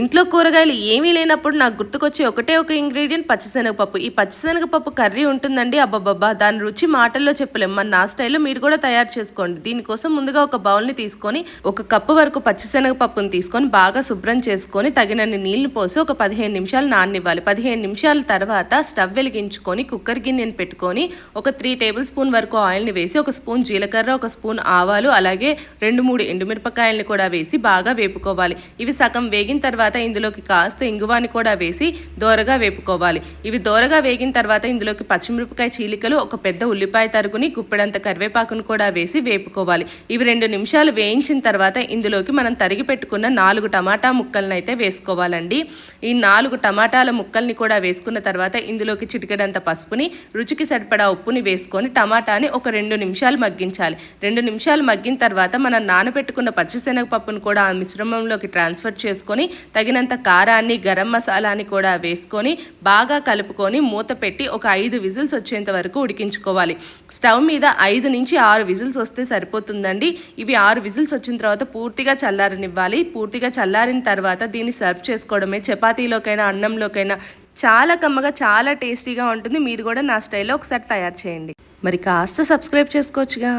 ఇంట్లో కూరగాయలు ఏమీ లేనప్పుడు నాకు గుర్తుకొచ్చే ఒకటే ఒక ఇంగ్రీడియంట్ పచ్చిశనగపప్పు. ఈ పచ్చిశనగపప్పు కర్రీ ఉంటుందండి అబ్బబ్బబ్బా. దాని రుచి మాటల్లో చెప్పలేం. మన నా స్టైల్లో మీరు కూడా తయారు చేసుకోండి. దీనికోసం ముందుగా ఒక బౌల్ని తీసుకొని ఒక కప్పు వరకు పచ్చిశనగపప్పును తీసుకొని బాగా శుభ్రం చేసుకొని తగినన్ని నీళ్ళు పోసి ఒక పదిహేను నిమిషాలు నాననివ్వాలి. పదిహేను నిమిషాల తర్వాత స్టవ్ వెలిగించుకొని కుక్కర్ గిన్నెని పెట్టుకొని ఒక త్రీ టేబుల్ స్పూన్ వరకు ఆయిల్ని వేసి ఒక స్పూన్ జీలకర్ర ఒక స్పూన్ ఆవాలు అలాగే రెండు మూడు ఎండుమిరపకాయలను కూడా వేసి బాగా వేపుకోవాలి. ఇవి సగం వేగిన తర్వాత తర్వాత ఇందులోకి కాస్త ఇంగువాని కూడా వేసి దోరగా వేపుకోవాలి. ఇవి దోరగా వేగిన తర్వాత ఇందులోకి పచ్చిమిరపకాయ చీలికలు ఒక పెద్ద ఉల్లిపాయ తరుగుని గుప్పెడంత కరివేపాకును కూడా వేసి వేపుకోవాలి. ఇవి రెండు నిమిషాలు వేయించిన తర్వాత ఇందులోకి మనం తరిగి పెట్టుకున్న నాలుగు టమాటా ముక్కలను అయితే వేసుకోవాలండి. ఈ నాలుగు టమాటాల ముక్కల్ని కూడా వేసుకున్న తర్వాత ఇందులోకి చిటికెడంత పసుపుని రుచికి సరిపడా ఉప్పుని వేసుకొని టమాటాని ఒక రెండు నిమిషాలు మగ్గించాలి. రెండు నిమిషాలు మగ్గిన తర్వాత మనం నానబెట్టుకున్న పచ్చిశనగపప్పును కూడా ఆ మిశ్రమంలోకి ట్రాన్స్ఫర్ చేసుకొని తగినంత కారాన్ని గరం మసాలాని కూడా వేసుకొని బాగా కలుపుకొని మూత పెట్టి ఒక ఐదు విజిల్స్ వచ్చేంత వరకు ఉడికించుకోవాలి. స్టవ్ మీద ఐదు నుంచి ఆరు విజిల్స్ వస్తే సరిపోతుందండి. ఇవి ఆరు విజిల్స్ వచ్చిన తర్వాత పూర్తిగా చల్లారనివ్వాలి. పూర్తిగా చల్లారిన తర్వాత దీన్ని సర్వ్ చేసుకోవడమే. చపాతీలోకైనా అన్నంలోకైనా చాలా కమ్మగా చాలా టేస్టీగా ఉంటుంది. మీరు కూడా నా స్టైల్లో ఒకసారి తయారు చేయండి. మరి కాస్త సబ్స్క్రైబ్ చేసుకోవచ్చుగా.